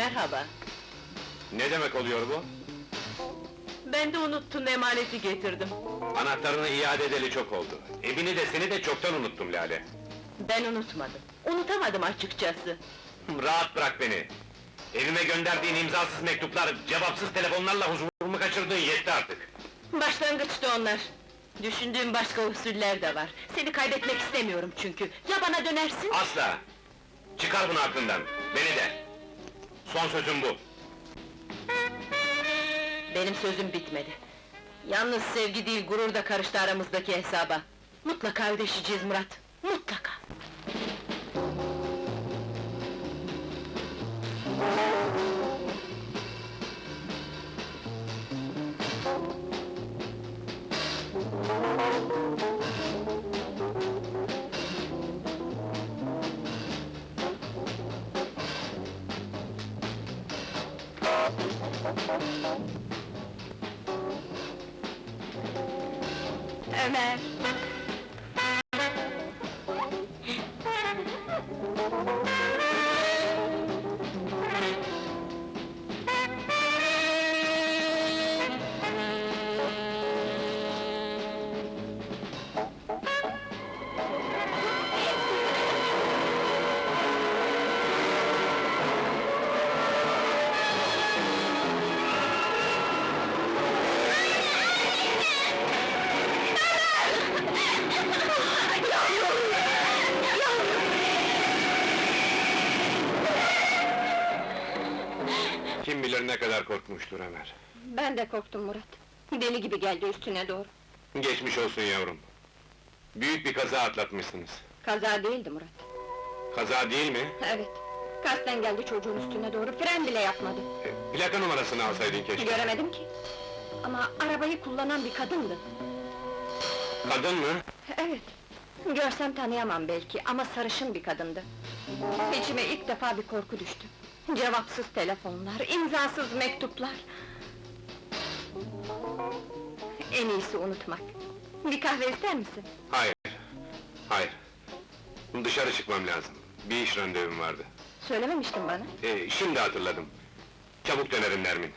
Merhaba. Ne demek oluyor bu? Ben de unuttun emaneti getirdim. Anahtarını iade edeli çok oldu. Evini de seni de çoktan unuttum Lale. Ben unutmadım. Unutamadım açıkçası. Rahat bırak beni. Evime gönderdiğin imzasız mektuplar, cevapsız telefonlarla huzurumu kaçırdığın yetti artık. Başlangıçta onlar. Düşündüğüm başka usuller de var. Seni kaybetmek istemiyorum çünkü. Ya bana dönersin? Asla! Çıkar bunu aklından, beni de! Son sözüm bu. Benim sözüm bitmedi. Yalnız sevgi değil, gurur da karıştı aramızdaki hesaba. Mutlaka ödeşeceğiz Murat, mutlaka! Ömer! Bilir ne kadar korkmuştur Ömer. Ben de korktum Murat. Deli gibi geldi üstüne doğru. Geçmiş olsun yavrum. Büyük bir kaza atlatmışsınız. Kaza değildi Murat. Kaza değil mi? Evet. Kasten geldi çocuğun üstüne doğru, fren bile yapmadı. E, plaka numarasını alsaydın keşke. Göremedim ki. Ama arabayı kullanan bir kadındı. Kadın mı? Evet. Görsem tanıyamam belki ama sarışın bir kadındı. İçime ilk defa bir korku düştü. Cevapsız telefonlar, imzasız mektuplar. En iyisi unutmak. Bir kahve ister misin? Hayır. Hayır. Dışarı çıkmam lazım. Bir iş randevum vardı. Söylememiştin bana. E, şimdi hatırladım. Çabuk dönerim Nermin.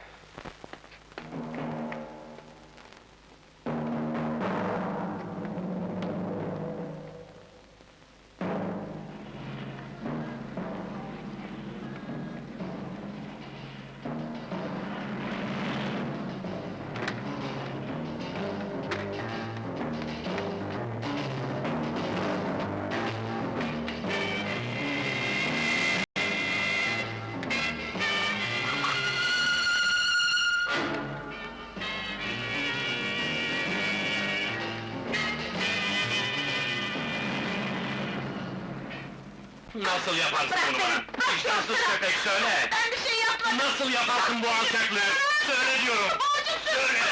Nasıl yaparsın Bırak bunu beni! bana? Bırak, bırak! köpek söyle! Ben bir şey yapmadım! Nasıl yaparsın bu alçaklığı? Söyle diyorum! Söyle!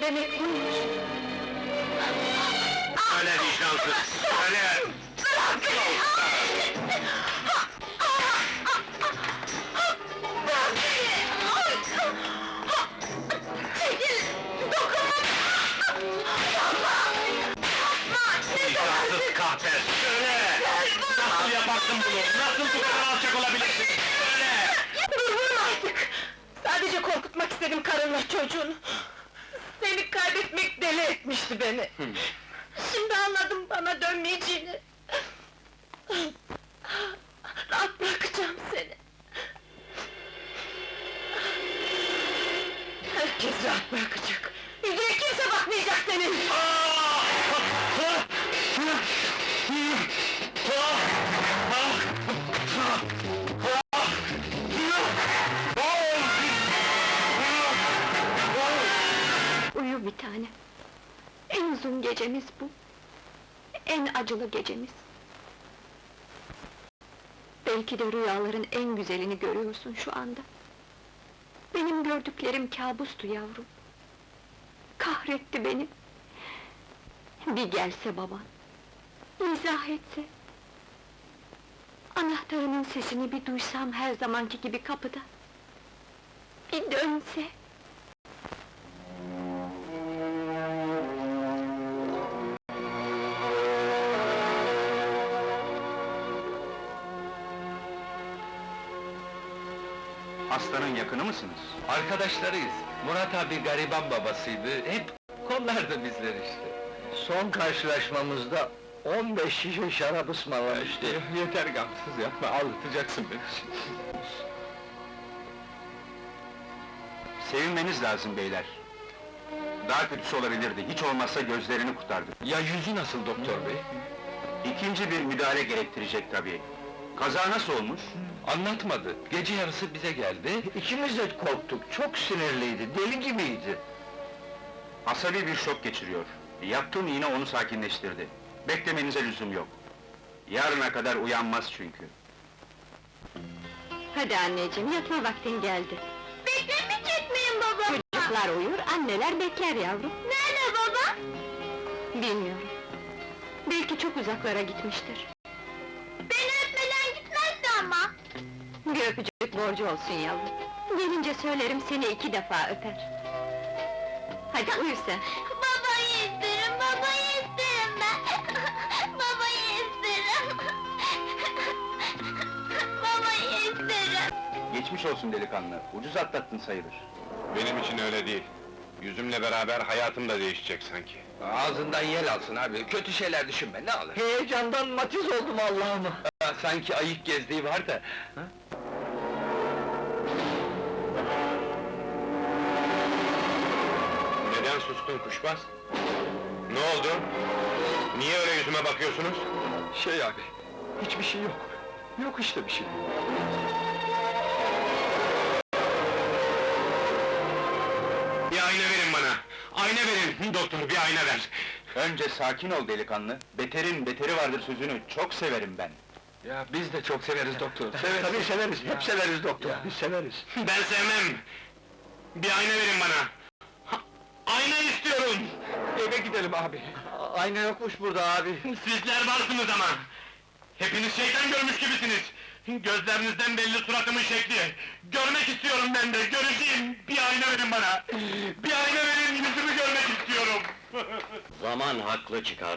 Demek buymuş. Söyle vicdansız! Yaparsın bunu? Nasıl bu kadar alçak olabilirsin? Söyle! Durun artık! Sadece korkutmak istedim karınla çocuğunu. Seni kaybetmek deli etmişti beni. Şimdi anladım bana dönmeyeceğini. Rahat bırakacağım seni. Herkes rahat bırakacak. Yüzüne kimse bakmayacak senin! Uyu bir tane. En uzun gecemiz bu. En acılı gecemiz. Belki de rüyaların en güzelini görüyorsun şu anda. Benim gördüklerim kabustu yavrum. Kahretti beni. Bir gelse baban, izah etse. Anahtarının sesini bir duysam her zamanki gibi kapıda. Bir dönse. Hastanın yakını mısınız? Arkadaşlarıyız. Murat abi gariban babasıydı. Hep kollardı bizler işte. Son karşılaşmamızda 15 şişe şarap ısmarlamıştı. yeter gamsız yapma, ağlatacaksın beni şimdi. Sevinmeniz lazım beyler. Daha kötüsü olabilirdi, hiç olmazsa gözlerini kurtardı. Ya yüzü nasıl doktor bey? İkinci bir müdahale gerektirecek tabii. Kaza nasıl olmuş? Anlatmadı. Gece yarısı bize geldi. İkimiz de korktuk, çok sinirliydi, deli gibiydi. Asabi bir şok geçiriyor. Yaptığım iğne onu sakinleştirdi. Beklemenize lüzum yok. Yarına kadar uyanmaz çünkü. Hadi anneciğim, yatma vaktin geldi. Beklemeyecek miyim baba? Çocuklar uyur, anneler bekler yavrum. Nerede baba? Bilmiyorum. Belki çok uzaklara gitmiştir. Bir öpücük borcu olsun yavrum. Gelince söylerim seni iki defa öper. Hadi uyu sen. Babayı isterim, babayı isterim ben. babayı isterim. babayı isterim. Geçmiş olsun delikanlı, ucuz atlattın sayılır. Benim için öyle değil. Yüzümle beraber hayatım da değişecek sanki. Ağzından yel alsın abi, kötü şeyler düşünme, ne alır? Heyecandan matiz oldum Allah'ım. Ha, sanki ayık gezdiği var da... Neden sustun kuşbaz? Ne oldu? Niye öyle yüzüme bakıyorsunuz? Şey abi, hiçbir şey yok. Yok işte bir şey. Bir ayna verin bana! Ayna verin! Doktor, bir ayna ver! Önce sakin ol delikanlı, beterin beteri vardır sözünü çok severim ben. Ya biz de çok severiz doktor, severiz. Tabii severiz, hep severiz doktor, biz severiz. Ben sevmem! Bir ayna verin bana! Ayna istiyorum! Eve gidelim abi. Ayna yokmuş burada abi. Sizler varsınız ama! Hepiniz şeytan görmüş gibisiniz! Gözlerinizden belli suratımın şekli! Görmek istiyorum ben de, göreceğim! Bir ayna verin bana! Bir ayna verin, yüzümü görmek istiyorum! Zaman haklı çıkar,